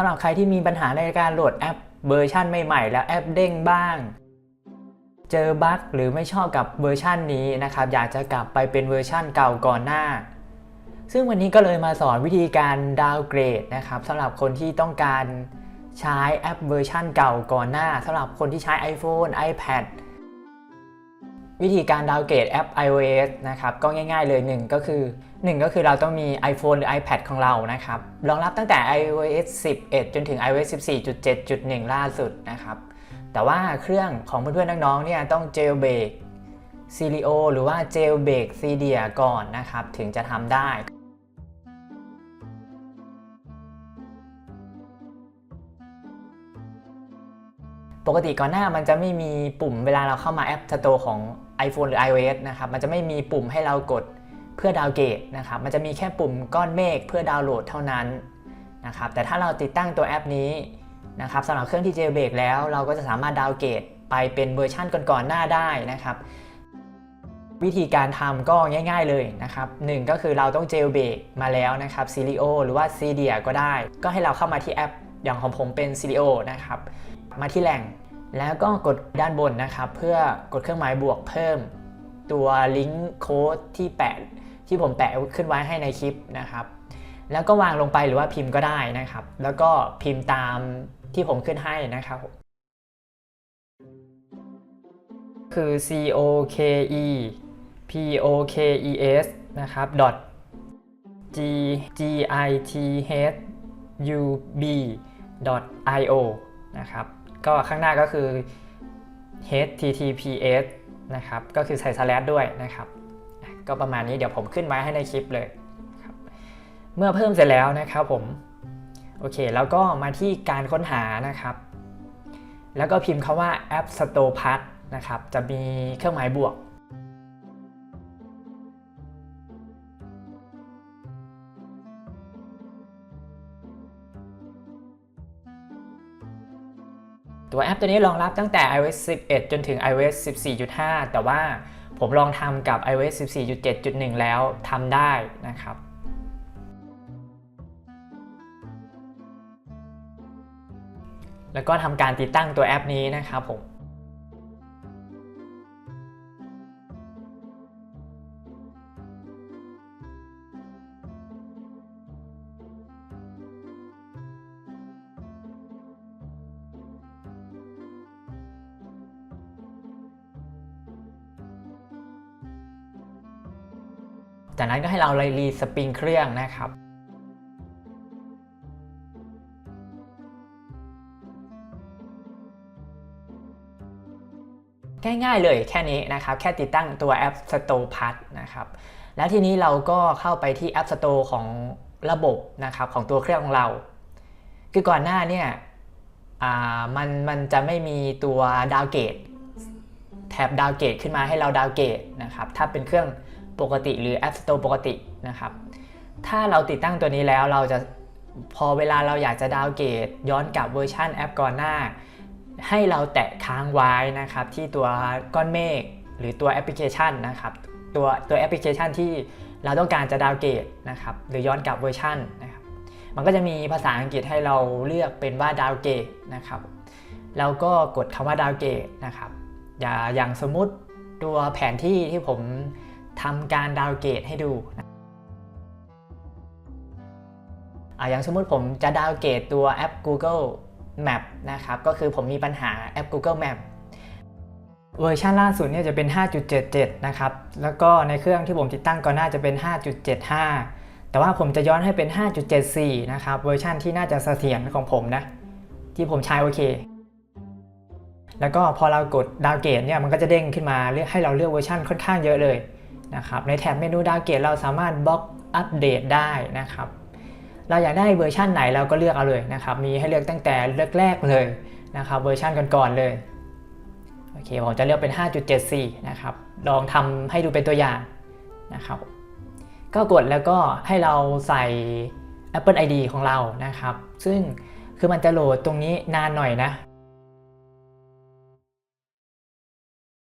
ำหรับใครที่มีปัญหาในการโหลดแอปเวอร์ชันใหม่ๆ แล้วแอปเด้งบ้าง เจอบั๊กหรือไม่ชอบกับเวอร์ชันนี้นะครับ อยากจะกลับไปเป็นเวอร์ชันเก่าก่อนหน้า ซึ่งวันนี้ก็เลยมาสอนวิธีการดาวเกรดนะครับสำหรับคนที่ต้องการใช้แอปเวอร์ชันเก่าก่อนหน้าสำหรับคนที่ใช้ iPhone iPad วิธีการดาวน์เกรดแอป iOS นะครับก็ง่ายๆเลย 1 ก็คือ 1 ก็คือเราต้องมี iPhone หรือ iPad ของเรานะครับรองรับตั้งแต่ iOS 11 จนถึง iOS 14.7.1 ล่าสุดนะครับแต่ว่าเครื่องของเพื่อนๆน้องๆเนี่ยต้อง jailbreak Cilio หรือว่า jailbreak Cydia ก่อนนะครับถึงจะทำได้ปกติก่อนหน้ามันจะไม่มีปุ่มเวลาเราเข้ามาแอป Store ของ iPhone หรือ iOS นะครับมันจะไม่มีปุ่มให้เรากดเพื่อดาวเกรดนะครับมันจะมีแค่ปุ่มก้อนเมฆเพื่อดาวน์โหลดเท่านั้นนะครับแต่ถ้าเราติดตั้งตัวแอปนี้นะครับสำหรับเครื่องที่ jailbreak แล้วเราก็จะสามารถดาวเกรดไปเป็นเวอร์ชันก่อนๆหน้าได้นะครับ วิธีการทำก็ง่าย ๆเลยนะครับหนึ่งก็คือเราต้อง jailbreak มาแล้วนะครับ Cilio หรือว่า Cydia ก็ได้ ก็ให้เราเข้ามาที่แอปอย่างของผมเป็น Cilio นะครับมาที่แหล่ง แล้วก็กดด้านบนนะครับ เพื่อกดเครื่องหมายบวกเพิ่ม ตัวลิงก์โค้ดที่แปะที่ผมแปะขึ้นไว้ให้ในคลิปนะครับ แล้วก็วางลงไปหรือว่าพิมพ์ก็ได้นะครับ แล้วก็พิมพ์ตามที่ผมขึ้นให้นะครับคือ c o k e p o k e s นะครับ dot g g i t h u b dot i o นะครับ ก็ข้างหน้าก็คือ https นะครับ ก็คือใส่ slash ด้วยนะครับ ก็ประมาณนี้เดี๋ยวผมขึ้นไว้ให้ในคลิปเลย เมื่อเพิ่มเสร็จแล้วนะครับผม โอเค แล้วก็มาที่การค้นหานะครับ แล้วก็พิมพ์คาว่า App Store Pass นะครับ จะมีเครื่องหมายบวก ตัวแอปตัวนี้รองรับตั้งแต่ iOS 11 จนถึง iOS 14.5 แต่ว่าผมลองทำกับ iOS 14.7.1 แล้วทำได้นะครับแล้วก็ทำการติดตั้งตัวแอปนี้นะครับผม จากนั้นก็ให้เรารีสปริงเครื่องนะครับง่ายๆเลยแค่นี้นะครับ แค่ติดตั้งตัวแอป Store Pass นะครับ แล้วทีนี้เราก็เข้าไปที่ App Store ของระบบนะครับของตัวเครื่องของเรา คือก่อนหน้าเนี่ยมันมันจะไม่มีตัวดาวเกตแท็บดาวเกตขึ้นมาให้เราดาวเกตนะครับ ถ้าเป็นเครื่อง ปกติหรือ App Store ปกตินะครับ ถ้าเราติดตั้งตัวนี้แล้วเราจะพอเวลาเราอยากจะดาวเกตย้อนกลับเวอร์ชันแอปก่อนหน้า ให้เราแตะค้างไว้นะครับ ที่ตัวก้อนเมฆหรือตัวแอปพลิเคชันนะครับตัวตัวแอปพลิเคชันที่เราต้องการจะดาวเกตนะครับหรือย้อนกลับเวอร์ชันนะครับมันก็จะมีภาษาอังกฤษให้เราเลือกเป็นว่าดาวเกตนะครับแล้วก็กดคำว่าดาวเกตนะครับ อย่าอย่างสมมุติตัวแผนที่ที่ผม ทำการดาวเกตให้ดูออย่างสมมติผมจะดาวเกตตัวแอป Google Map นะครับ ก็คือผมมีปัญหาแอป Google Map เวอร์ชันล่าสุดเนี่ยจะเป็น 5.77 นะครับ แล้วก็ในเครื่องที่ผมติดตั้งก่อนหน้าจะเป็น 5.75 แต่ว่าผมจะย้อนให้เป็น 5.74 นะครับ เวอร์ชันที่น่าจะเสถียรของผมนะ ที่ผมใช้โอเค แล้วก็พอเรากดดาวเกตเนี่ยมันก็จะเด้งขึ้นมาเลือกให้เราเลือกเวอร์ชันค่อนข้างเยอะเลย นะครับในแถบเมนูดาวเกตเราสามารถบล็อกอัปเดตได้นะครับ เราอยากได้เวอร์ชันไหนเราก็เลือกเอาเลยนะครับ มีให้เลือกตั้งแต่เล็กแรกเลยนะครับเวอร์ชันก่อนๆเลยโอเคผมจะเลือกเป็น 5.74 นะครับ ลองทำให้ดูเป็นตัวอย่างนะครับ ก็กดแล้วก็ให้เราใส่ Apple ID ของเรานะครับ ซึ่งคือมันจะโหลดตรงนี้นานหน่อยนะ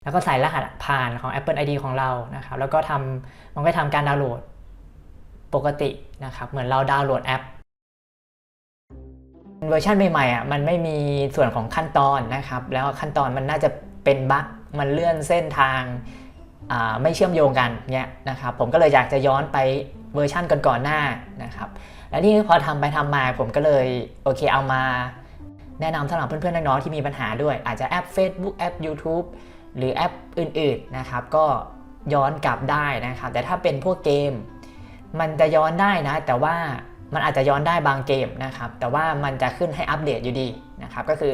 แล้วก็ใส่รหัสผ่านของ Apple ID ของเรานะครับ แล้วก็ทำมันก็ทำการดาวน์โหลดปกตินะครับ เหมือนเราดาวน์โหลดแอปเวอร์ชันใหม่ๆอะมันไม่มีส่วนของขั้นตอนนะครับ แล้วขั้นตอนมันน่าจะเป็นบั๊กมันเลื่อนเส้นทางไม่เชื่อมโยงกันเนี่ยนะครับ ผมก็เลยอยากจะย้อนไปเวอร์ชันก่อนๆหน้านะครับ และนี่พอทำไปทำมาผมก็เลยโอเคเอามา แนะนำสำหรับเพื่อนๆน้องๆที่มีปัญหาด้วย อาจจะแอป Facebook แอป YouTube หรือแอปอื่นๆนะครับก็ย้อนกลับได้นะครับ แต่ถ้าเป็นพวกเกม มันจะย้อนได้นะ แต่ว่ามันอาจจะย้อนได้บางเกมนะครับ แต่ว่ามันจะขึ้นให้อัปเดตอยู่ดีนะครับ ก็คือ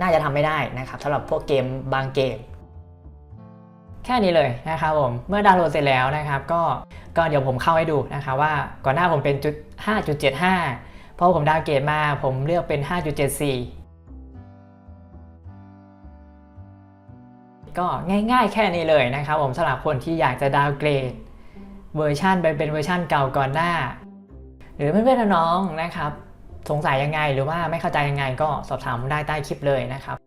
น่าจะทำไม่ได้นะครับสำหรับพวกเกมบางเกม แค่นี้เลยนะครับผม เมื่อดาวน์โหลดเสร็จแล้วนะครับ ก็ก็เดี๋ยวผมเข้าให้ดูนะครับว่าก่อนหน้าผมเป็นจุด5.75พอผมดาวน์เกรดมาผมเลือกเป็น 5.74 ก็ง่ายๆแค่นี้เลยนะครับผมสำหรับคนที่อยากจะดาวเกรดเวอร์ชันไปเป็นเวอร์ชันเก่าก่อนหน้า หรือเพื่อนๆน้องๆนะครับ สงสัยยังไงหรือว่าไม่เข้าใจยังไงก็สอบถามได้ใต้คลิปเลยนะครับ